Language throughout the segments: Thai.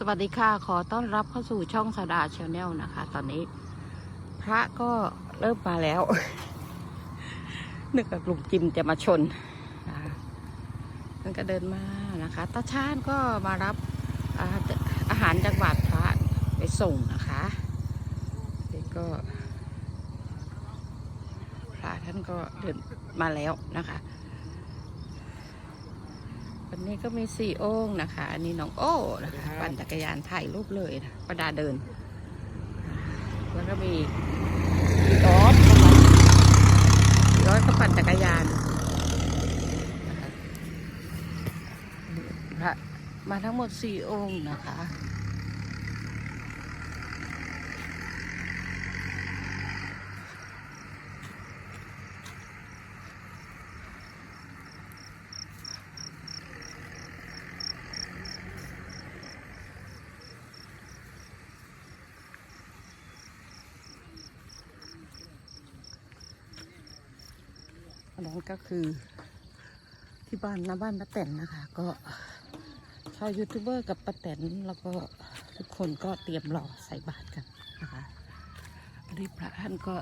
สวัสดีค่ะขอต้อนรับเข้าสู่ช่องสาดาชาแนลนะคะ ตอนนี้ พระก็เริ่มมาแล้ว นึกกับลุงจิมจะมาชนนะคะมันก็เดินมานะคะตาชาญก็มารับอาอาหารจากบาทพระไปส่งนะคะนี่ก็ พระท่านก็เดินมาแล้วนะคะ วันนี้ก็มีสี่องค์นะคะ อันนี้น้องโอ้นะคะปั่นจักรยานถ่ายรูปเลยนะประดาเดิน แล้วก็มีพี่ออฟพี่ออฟก็ปั่นจักรยานนะคะพระมาทั้งหมดสี่องค์นะคะ นนั้นก็คือที่บ้านนะบ้านป้าแตนนะคะ ก็ชาวยูทูบเบอร์กับป้าแตนแล้วก็ทุกคนก็เตรียมรอใส่บาตรกันนะคะอันนี้พระท่านก็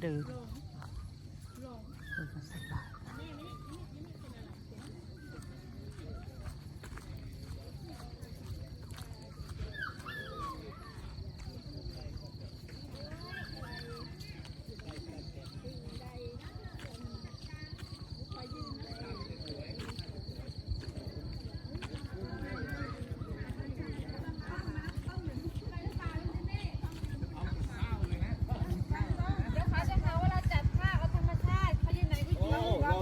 เดินเดินมาใส่บาตรนี่นั่นกล้องอะ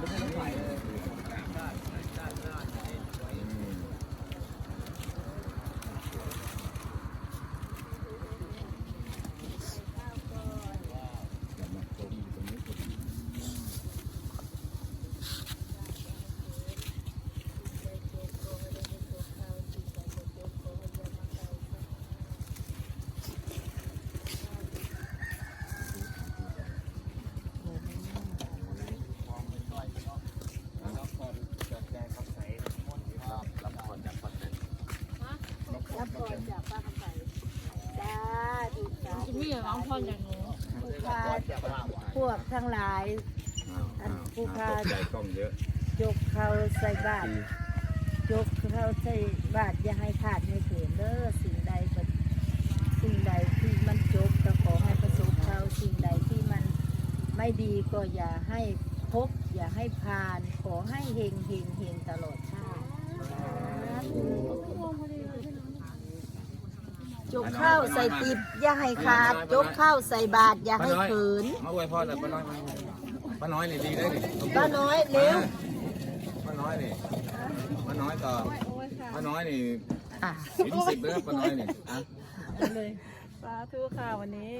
ไม่ต้องถ่ายเลย กจ้ามีน้องพรอย่างหนูผู้พาพวกทั้งหลาย อันผู้พาใจกล้องเยอะยกเขาใส่บาตรยกเขาใส่บาตรอย่าให้ขาดให้เขินเด้อสิ่งใดก็สิ่งใดที่มันจบก็ขอให้ประสบเขาสิ่งใดที่มันไม่ดีก็อย่าให้พบ อย่าให้ผ่าน ขอให้เฮงเฮงเฮงตลอดชาติสาธุ จกข้าวใส่ติบอย่าให้ขาดจกข้าวใส่บาตรอย่าให้เขินมาอวยพรเลยป้าน้อยป้าน้อยนี่ดีได้ดิป้าน้อยเร็วป้าน้อยนี่ป้าน้อยต่อป้าน้อยนี่อะยี่สิบเลยป้าน้อยนี่อะเลย สาธุค่ะวันนี้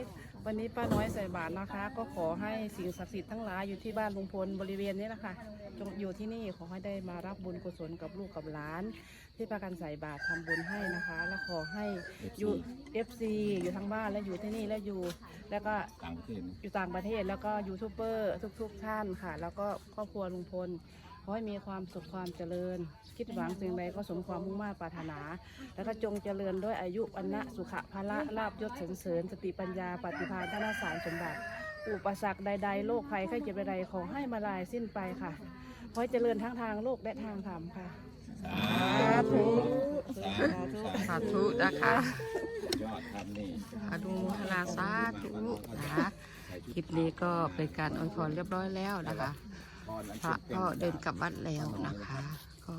วันนี้ป้าน้อยใส่บาตรนะคะ ก็ขอให้สิ่งศักดิ์สิทธิ์ทั้งหลายอยู่ที่บ้านลุงพลบริเวณนี้นะคะจงอยู่ที่นี่ขอให้ได้มารับบุญกุศลกับลูกกับหลาน ที่ประกันใส่บาตรทำบุญให้นะคะ และขอให้อยู่เอฟซีอยู่ทั้งบ้านและอยู่ที่นี่และอยู่แล้วก็ต่างประเทศนะอยู่ต่างประเทศแล้วก็ยูทูบเบอร์ทุก ๆ ท่านค่ะ แล้วก็ครอบครัวลุงพลข อให้มีความสุขความเจริญ คิดหวังสิ่งใดก็สมความมุ่งมา่ปรารถนา แล้วก็จงเจริญด้วยอายุวันนะสุขะภละลาบยศเสริญเสริญ สติปัญญาปฏิภาณธนสารสมบัติ อุปสรรคใด ๆ โรคภัยไข้เจ็บใดๆขอให้มาลายสิ้นไปค่ะขอให้เจริญทั้งทางโลกและทางธรรมค่ะสาธุสาธุสาธุนะคะยอดทำนี่อนุโมทนาสาธุนะคะคลิปนี้ก็เป็นการอวยพรเรียบร้อยแล้วนะคะ พระก็เดินกลับวัดแล้วนะคะ ก็